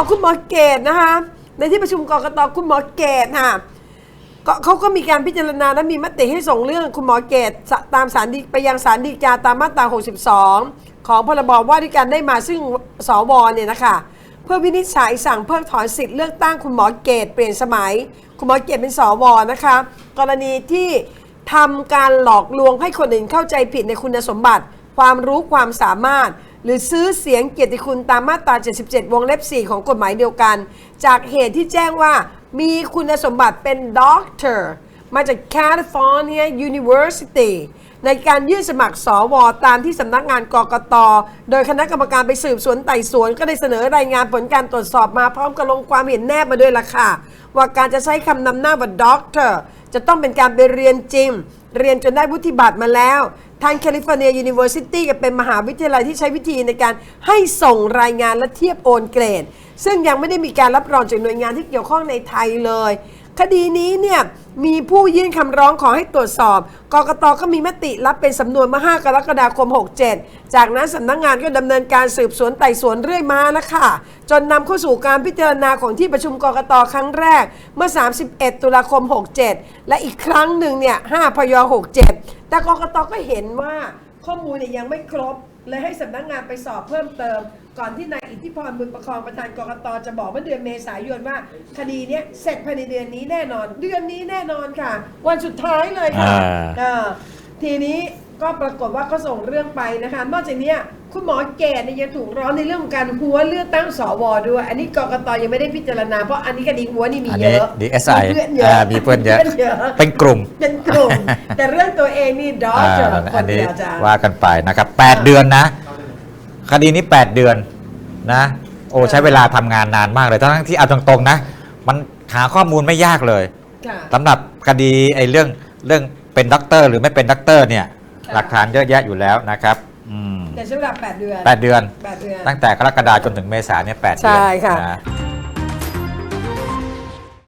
เอาคุณหมอเกตนะคะ ในที่ประชุมกรกตคุณหมอเกตค่ะก็เขาก็มีการพิจารณาและมีมติให้ส่งเรื่องคุณหมอเกตตามสารดีไปยังสารดีกาตามมาตรา 62 ของพรบว่าด้วยการได้มาซึ่งสวเนี่ยนะคะเพื่อวินิจฉัยสั่งเพิกถอนสิทธิ์เลือกตั้งคุณหมอเกตเปลี่ยนสมัย คุณหมอเกตเป็นสวนะคะ กรณีที่ทำการหลอกลวงให้คนอื่นเข้าใจผิดในคุณสมบัติ ความรู้ความสามารถ หรือซื้อเสียงเกียรติคุณตามมาตรา 77 วงเล็บ 4 ของกฎหมายเดียวกัน จากเหตุที่แจ้งว่ามีคุณสมบัติเป็นด็อกเตอร์มาจาก California University ในการยื่นสมัครสวตามที่สำนักงานกกต โดยคณะกรรมการไปสืบสวนไต่สวน ก็ได้เสนอรายงานผลการตรวจสอบมาพร้อมกับลงความเห็นแนบมาด้วยล่ะค่ะ ว่าการจะใช้คำนำหน้าว่าด็อกเตอร์ จะต้องเป็นการไปเรียนจริง เรียนจนได้วุฒิบัตรมาแล้ว ทางแคลิฟอร์เนียยูนิเวอร์ซิตี้ก็เป็นมหาวิทยาลัยที่ใช้วิธีในการให้ส่งรายงานและเทียบโอนเกรด ซึ่งยังไม่ได้มีการรับรองจากหน่วยงานที่เกี่ยวข้องในไทยเลย คดีนี้เนี่ยมีผู้ยื่นคำร้องขอให้ตรวจสอบ กกตก็มีมติรับเป็นสำนวนเมื่อ 5 กรกฎาคม 67 จากนั้นสำนักงานก็ดำเนินการสืบสวนไต่สวนเรื่อยมาแล้วค่ะ จนนำเข้าสู่การพิจารณาของที่ประชุมกกตครั้งแรกเมื่อ 31 ตุลาคม 67 และอีกครั้งหนึ่งเนี่ย 5 พย 67 แต่กกตก็เห็นว่าข้อมูลเนี่ยยังไม่ครบ เลยให้สำนักงานไปสอบเพิ่มเติม ก่อนที่นายอิทธิพรบุญประคองประธานกกตจะบอกเมื่อเดือนเมษายนว่า คดีเนี้ยเสร็จภายในเดือนนี้แน่นอน เดือนนี้แน่นอนค่ะ วันสุดท้ายเลยค่ะอ่าเออทีนี้ ก็ปรากฏว่าก็ส่งเรื่องไปนะคะ นอกจากเนี้ยคุณหมอแก่เนี่ยยังถูกร้องในเรื่องของการหัวเลือกตั้งสวด้วย อันนี้กกตยังไม่ได้พิจารณา เพราะอันนี้คดีหัวนี่มีอันเยนี้อะ DSI มีเพื่อนเยอ่าอะมีเพื่อนเยอะเยอะ เป็นกลุ่ม เป็นกลุ่ม แต่เรื่องตัวเองนี่ดออ่าเจอคอันนเดีนี้ยวจ้าว่ากันไปนะครับ 8 เดือนนะ คดีนี้ 8 เดือนนะ โอ้ใช้เวลาทำงานนานมากเลยทั้งที่เอาตรงๆนะ มันหาข้อมูลไม่ยากเลยค่ะสำหรับคดีไอ้เรื่องเรื่องเป็นด็อกเตอร์ หรือไม่เป็นด็อกเตอร์เนี่ยค่ะ หลักฐานเยอะแยะอยู่แล้วนะครับอืมแต่ใช้เวลา8เดือนแปดเดือนแปดเดือน ตั้งแต่กรกฎาคมจนถึงเมษาเนี่ยแปดเดืใช่ค่ะนะ